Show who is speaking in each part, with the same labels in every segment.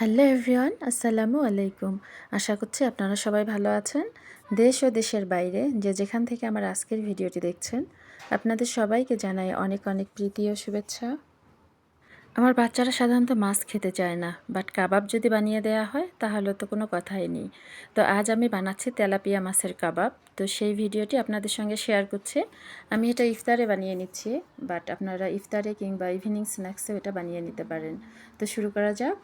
Speaker 1: Hello everyone, আসসালামু আলাইকুম। আশা করছি আপনারা সবাই ভালো আছেন। দেশ ও দেশের বাইরে যে যেখান থেকে আমার আজকের ভিডিওটি দেখছেন, আপনাদের সবাইকে জানাই অনেক অনেক প্রীতি ও শুভেচ্ছা। আমার বাচ্চারা সাধারণত মাছ খেতে চায় না, বাট কাবাব যদি বানিয়ে দেওয়া হয়, তাহলে তো কোনো কথাই নেই। তো আজ আমি বানাচ্ছি তেলাপিয়া মাছের কাবাব। তো সেই ভিডিওটি আপনাদের সঙ্গে শেয়ার করছি। আমি এটা ইফতারে বানিয়ে নিচ্ছি, বাট আপনারা ইফতারে কিংবা ইভিনিং স্ন্যাক্সেও এটা বানিয়ে নিতে পারেন। তো শুরু করা যাক।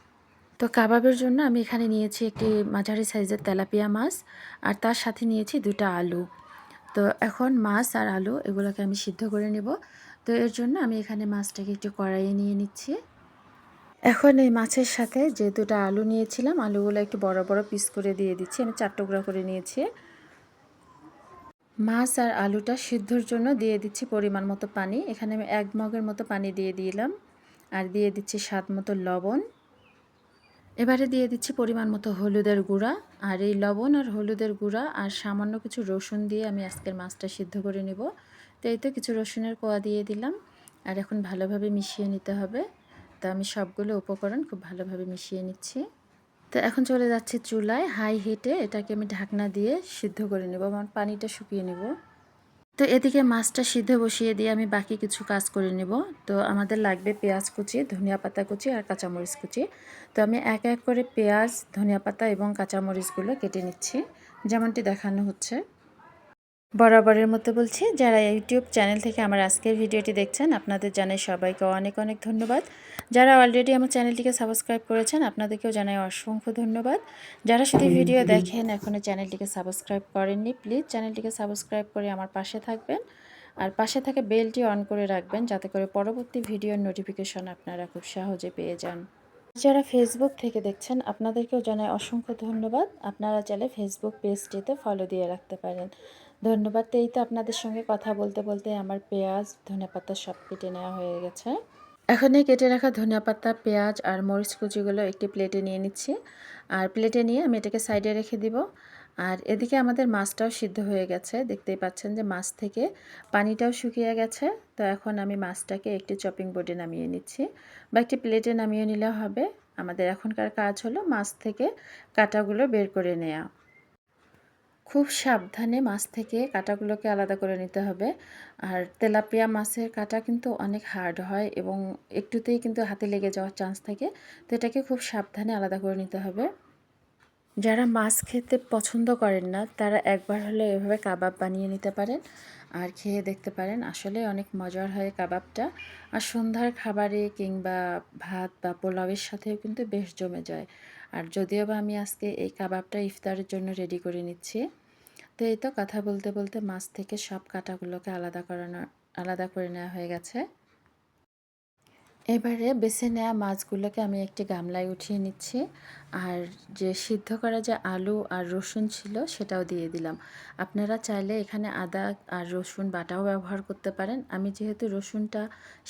Speaker 1: তো কাবাবের জন্য আমি এখানে নিয়েছি একটি মাঝারি সাইজের তেলাপিয়া মাছ আর তার সাথে নিয়েছি দুটা আলু। তো এখন মাছ আর আলু এগুলোকে আমি সিদ্ধ করে নেব। তো এর জন্য আমি এখানে মাছটাকে একটু কড়াইয়ে নিয়ে নিচ্ছি। এখন এই মাছের সাথে যে দুটা আলু নিয়েছিলাম, আলুগুলো একটু বড় বড় পিস করে দিয়ে দিচ্ছি। আমি চার টুকরা করে নিয়েছি। মাছ আর আলুটা সিদ্ধর জন্য দিয়ে দিচ্ছি পরিমাণ মতো পানি। এখানে আমি এক মগের মতো পানি দিয়ে দিলাম। আর দিয়ে দিচ্ছি স্বাদ মতো লবণ। এবারে দিয়ে দিচ্ছি পরিমাণ মতো হলুদের গুঁড়া, আর এই লবণ আর হলুদের গুঁড়া আর সামান্য কিছু রসুন দিয়ে আমি আজকের মাছটা সিদ্ধ করে নেব। তো এই তো কিছু রসুনের কোয়া দিয়ে দিলাম, আর এখন ভালোভাবে মিশিয়ে নিতে হবে। তো আমি সবগুলো উপকরণ খুব ভালোভাবে মিশিয়ে নিচ্ছি। তো এখন চলে যাচ্ছে চুলায় হাই হিটে এটাকে আমি ঢাকনা দিয়ে সিদ্ধ করে নেব আমার পানিটা শুকিয়ে নেব। তো এদিকে মাছটা সিদ্ধ বসিয়ে দিয়ে আমি বাকি কিছু কাজ করে নেব। তো আমাদের লাগবে পেঁয়াজ কুচি, ধনিয়া পাতা কুচি আর কাঁচামরিচ কুচি। তো আমি এক এক করে পেঁয়াজ, ধনিয়া পাতা এবং কাঁচামরিচগুলো কেটে নিচ্ছি। যেমনটি দেখানো হচ্ছে। বরাবরের মতো বলছি যারা ইউটিউব চ্যানেল থেকে আমার আজকের ভিডিওটি দেখছেন আপনাদের জানাই সবাইকে অনেক অনেক ধন্যবাদ। যারা অলরেডি আমার চ্যানেলটিকে সাবস্ক্রাইব করেছেন আপনাদেরকেও জানাই অসংখ্য ধন্যবাদ। যারা শুধু ভিডিও দেখেন এখনও চ্যানেলটিকে সাবস্ক্রাইব করেননি প্লিজ চ্যানেলটিকে সাবস্ক্রাইব করে আমার পাশে থাকবেন। আর পাশে থাকে বেলটি অন করে রাখবেন যাতে করে পরবর্তী ভিডিওর নোটিফিকেশন আপনারা খুব সহজে পেয়ে যান। যারা ফেসবুক থেকে দেখছেন আপনাদেরকেও জানাই অসংখ্য ধন্যবাদ। আপনারা চাইলে ফেসবুক পেজটিতে ফলো দিয়ে রাখতে পারেন। ধন্যবাদ। এই তো আপনাদের সঙ্গে কথা বলতে বলতে আমার পেঁয়াজ ধনেপাতা সব কেটে নেওয়া হয়ে গেছে। এখন এই কেটে রাখা ধনিয়া পাতা, পেঁয়াজ আর মরিচ কুচিগুলো একটি প্লেটে নিয়ে নিচ্ছি। আর প্লেটে নিয়ে আমি এটাকে সাইডে রেখে দিব। আর এদিকে আমাদের মাছটাও সিদ্ধ হয়ে গেছে। দেখতেই পাচ্ছেন যে মাছ থেকে পানিটাও শুকিয়ে গেছে। তো এখন আমি মাছটাকে একটি চপিং বোর্ডে নামিয়ে নিচ্ছি বা একটি প্লেটে নামিয়ে নিলে হবে। আমাদের এখনকার কাজ হলো মাছ থেকে কাটাগুলো বের করে নেওয়া খুব সাবধানে মাছ থেকে কাঁটাগুলোকে আলাদা করে নিতে হবে। আর তেলাপিয়া মাছের কাঁটা কিন্তু অনেক হার্ড হয় এবং একটুতেই কিন্তু হাতে লেগে যাওয়ার চান্স থাকে, তো এটাকে খুব সাবধানে আলাদা করে নিতে হবে। যারা মাছ খেতে পছন্দ করেন না, তারা একবার হলে এভাবে কাবাব বানিয়ে নিতে পারেন আর খেয়ে দেখতে পারেন। আসলে অনেক মজার হয় কাবাবটা। আর সন্ধ্যার খাবারে কিংবা ভাত বা পোলাওয়ের সাথেও কিন্তু বেশ জমে যায়। আর যদিও বা আমি আজকে এই কাবাবটা ইফতারের জন্য রেডি করে নিচ্ছি, তো এই তো কথা বলতে বলতে মাছ থেকে সব কাটাগুলোকে আলাদা করানো, আলাদা করে নেওয়া হয়ে গেছে। এবারে বেছে নেওয়া মাছগুলোকে আমি একটি গামলায় উঠিয়ে নিচ্ছি। আর যে সিদ্ধ করা যে আলু আর রসুন ছিল সেটাও দিয়ে দিলাম। আপনারা চাইলে এখানে আদা আর রসুন বাটাও ব্যবহার করতে পারেন। আমি যেহেতু রসুনটা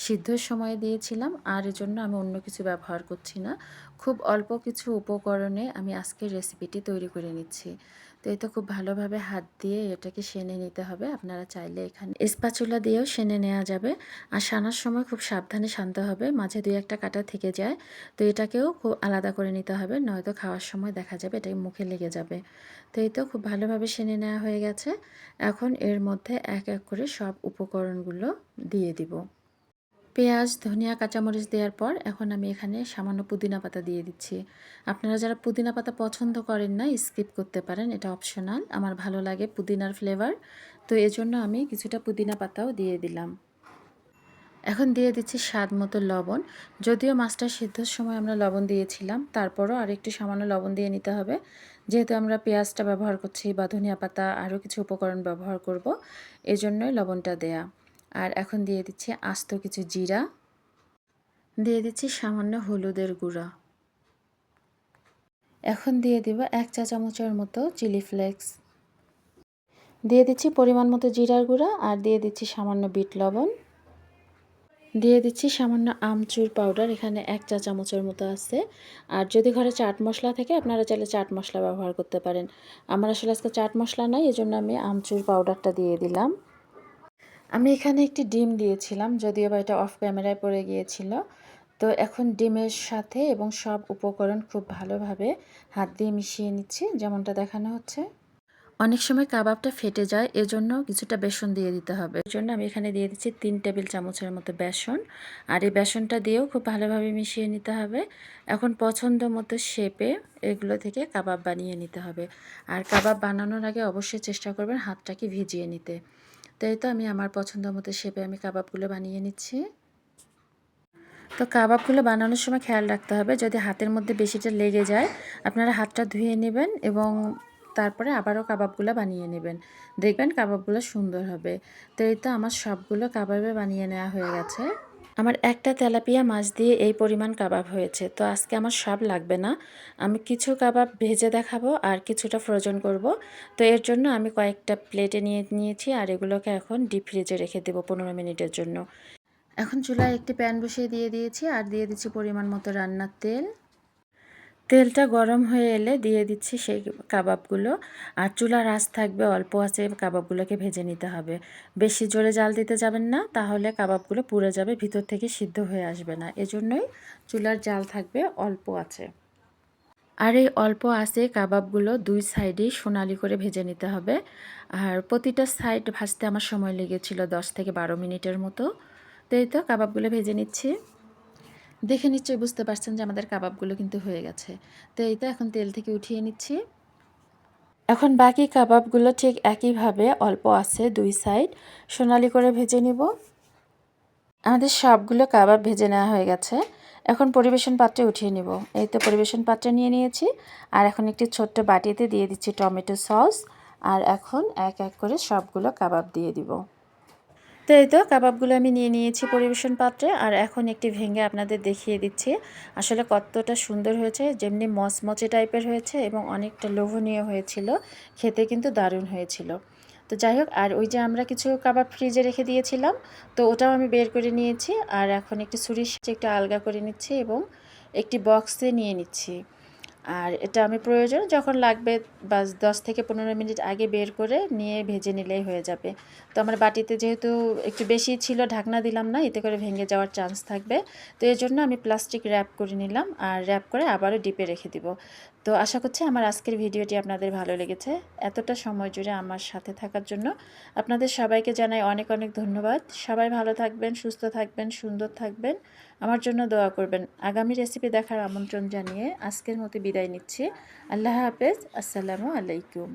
Speaker 1: সিদ্ধর সময় দিয়েছিলাম, আর এজন্য আমি অন্য কিছু ব্যবহার করছি না। খুব অল্প কিছু উপকরণে আমি আজকের রেসিপিটি তৈরি করে নিচ্ছি। তো এটা খুব ভালোভাবে হাত দিয়ে এটাকে সেনে নিতে হবে। আপনারা চাইলে এখানে স্পাচুলা দিয়েও সেনে নেওয়া যাবে। আর সানার সময় খুব সাবধানে শানতে হবে, মাঝে দুই একটা কাটা থেকে যায়। তো এটাকেও খুব আলাদা করে নিতে হবে, নয়তো খাওয়ার সময় দেখা যাবে এটা মুখে লেগে যাবে। তো এই তো খুব ভালোভাবে সেনে নেওয়া হয়ে গেছে। এখন এর মধ্যে এক এক করে সব উপকরণগুলো দিয়ে দিব। পেঁয়াজ, ধনিয়া, কাঁচামরিচ দেওয়ার পর এখন আমি এখানে সামান্য পুদিনা পাতা দিয়ে দিচ্ছি। আপনারা যারা পুদিনা পাতা পছন্দ করেন না স্কিপ করতে পারেন, এটা অপশনাল আমার ভালো লাগে পুদিনার ফ্লেভার তো এজন্য আমি কিছুটা পুদিনা পাতাও দিয়ে দিলাম। এখন দিয়ে দিচ্ছি স্বাদ মতো লবণ। যদিও মাছটা সিদ্ধর সময় আমরা লবণ দিয়েছিলাম, তারপরও আরেকটু সামান্য লবণ দিয়ে নিতে হবে। যেহেতু আমরা পেঁয়াজটা ব্যবহার করছি বা ধনিয়া পাতা আরও কিছু উপকরণ ব্যবহার করব, এজন্যই লবণটা দেয়া। আর এখন দিয়ে দিচ্ছি আস্ত কিছু জিরা। দিয়ে দিচ্ছি সামান্য হলুদের গুঁড়া। এখন দিয়ে দিব এক চা চামচের মতো চিলি ফ্লেক্স। দিয়ে দিচ্ছি পরিমাণ মতো জিরার গুঁড়া আর দিয়ে দিচ্ছি সামান্য বিট লবণ। দিয়ে দিচ্ছি সামান্য আমচুর পাউডার, এখানে এক চা চামচের মতো আছে। আর যদি ঘরে চাট মশলা থাকে, আপনারা চাইলে চাট মশলা ব্যবহার করতে পারেন। আমার আসলে আজকে চাট মশলা নাই, এজন্য আমি আমচুর পাউডারটা দিয়ে দিলাম। আমি এখানে একটি ডিম দিয়েছিলাম, যদিও বা এটা অফ ক্যামেরায় পড়ে গিয়েছিল। তো এখন ডিমের সাথে এবং সব উপকরণ খুব ভালোভাবে হাত দিয়ে মিশিয়ে নিচ্ছি, যেমনটা দেখানো হচ্ছে। অনেক সময় কাবাবটা ফেটে যায়, এজন্য কিছুটা বেসন দিয়ে দিতে হবে। এর জন্য আমি এখানে দিয়ে দিচ্ছি তিন টেবিল চামচের মতো বেসন। আর এই বেসনটা দিয়েও খুব ভালোভাবে মিশিয়ে নিতে হবে। এখন পছন্দ মতো শেপে এগুলো থেকে কাবাব বানিয়ে নিতে হবে। আর কাবাব বানানোর আগে অবশ্যই চেষ্টা করবেন হাতটাকে ভিজিয়ে নিতে। তো এই তো আমি আমার পছন্দ মতো শেপে আমি কাবাবগুলো বানিয়ে নিচ্ছি। তো কাবাবগুলো বানানোর সময় খেয়াল রাখতে হবে, যদি হাতের মধ্যে বেশিটা লেগে যায়, আপনারা হাতটা ধুয়ে নেবেন এবং তারপরে আবারও কাবাবগুলো বানিয়ে নেবেন। দেখবেন কাবাবগুলো সুন্দর হবে। তো এই তো আমার সবগুলো কাবাবে বানিয়ে নেওয়া হয়ে গেছে। আমার একটা তেলাপিয়া মাছ দিয়ে এই পরিমাণ কাবাব হয়েছে, তো আজকে আমার সব লাগবে না। আমি কিছু কাবাব ভেজে দেখাবো আর কিছুটা ফ্রোজন করব। তো এর জন্য আমি কয়েকটা প্লেটে নিয়ে নিয়েছি আর এগুলোকে এখন ডিপ ফ্রিজে রেখে দেবো পনেরো মিনিটের জন্য। এখন চুলায় একটি প্যান বসিয়ে দিয়ে দিয়েছি আর দিয়ে দিচ্ছি পরিমাণ মতো রান্নার তেল। তেলটা গরম হয়ে এলে দিয়ে দিচ্ছি সেই কাবাবগুলো। আর চুলার আঁচ থাকবে, অল্প আছে কাবাবগুলোকে ভেজে নিতে হবে। বেশি জোরে জাল দিতে যাবেন না, তাহলে কাবাবগুলো পুড়ে যাবে, ভিতর থেকে সিদ্ধ হয়ে আসবে না। এজন্যই চুলার জাল থাকবে অল্প আছে আর এই অল্প আছে কাবাবগুলো দুই সাইডেই সোনালি করে ভেজে নিতে হবে। আর প্রতিটা সাইড ভাজতে আমার সময় লেগেছিল দশ থেকে বারো মিনিটের মতো। তো এই তো কাবাবগুলো ভেজে নিচ্ছি। দেখে নিশ্চয়ই বুঝতে পারছেন যে আমাদের কাবাবগুলো কিন্তু হয়ে গেছে। তো এই তো এখন তেল থেকে উঠিয়ে নিচ্ছি। এখন বাকি কাবাবগুলো ঠিক একইভাবে অল্প আছে দুই সাইড। সোনালি করে ভেজে নিব। আমাদের সবগুলো কাবাব ভেজে নেওয়া হয়ে গেছে। এখন পরিবেশন পাত্রে উঠিয়ে নিব। এই তো পরিবেশন পাত্রে নিয়ে নিয়েছি। আর এখন একটি ছোট্ট বাটিতে দিয়ে দিচ্ছি টমেটো সস। আর এখন এক এক করে সবগুলো কাবাব দিয়ে দিব। তো এই তো কাবাবগুলো আমি নিয়ে নিয়েছি পরিবেশন পাত্রে আর এখন একটি ভেঙে আপনাদের দেখিয়ে দিচ্ছি। আসলে কতটা সুন্দর হয়েছে, যেমনি মচমচে টাইপের হয়েছে এবং অনেকটা লোভনীয় হয়েছিল, খেতে কিন্তু দারুণ হয়েছিল। তো যাই হোক, আর ওই যে আমরা কিছু কাবাব ফ্রিজে রেখে দিয়েছিলাম, তো ওটাও আমি বের করে নিয়েছি। আর এখন একটি সুরিশ একটু আলগা করে নিচ্ছি এবং একটি বক্সে নিয়ে নিচ্ছি। আর এটা আমি প্রয়োজন যখন লাগবে বাস দশ থেকে পনেরো মিনিট আগে বের করে নিয়ে ভেজে নিলেই হয়ে যাবে। তো আমার বাটিতে যেহেতু একটু বেশি ছিল, ঢাকনা দিলাম না, এতে করে ভেঙে যাওয়ার চান্স থাকবে। তো এর জন্য আমি প্লাস্টিক র্যাপ করে নিলাম আর র্যাপ করে আবারও ডিপে রেখে দিব। তো আশা করছি আমার আজকের ভিডিওটি আপনাদের ভালো লেগেছে। এতটা সময় জুড়ে আমার সাথে থাকার জন্য আপনাদের সবাইকে জানাই অনেক অনেক ধন্যবাদ। সবাই ভালো থাকবেন, সুস্থ থাকবেন, সুন্দর থাকবেন। আমার জন্য দোয়া করবেন। আগামী রেসিপি দেখার আমন্ত্রণ জানিয়ে আজকের মতো বিদায় নিচ্ছি। আল্লাহ হাফেজ। আসসালামু আলাইকুম।